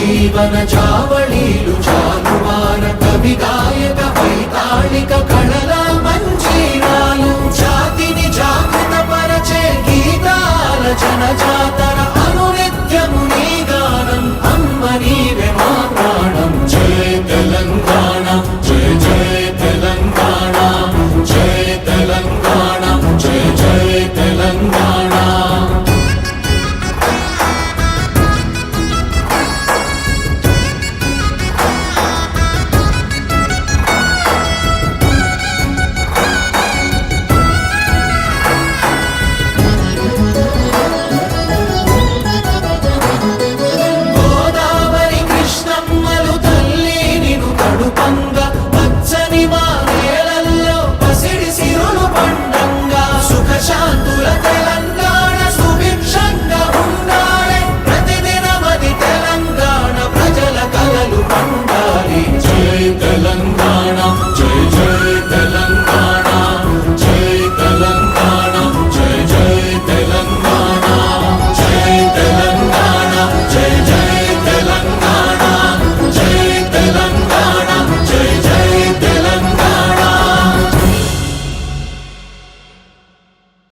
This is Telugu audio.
జీవన చావళీలు జానువార కవి గాయక వైతాళిక కళల మంజీరాలు జాతిని జాగృత పరచే గీతాల జనజాల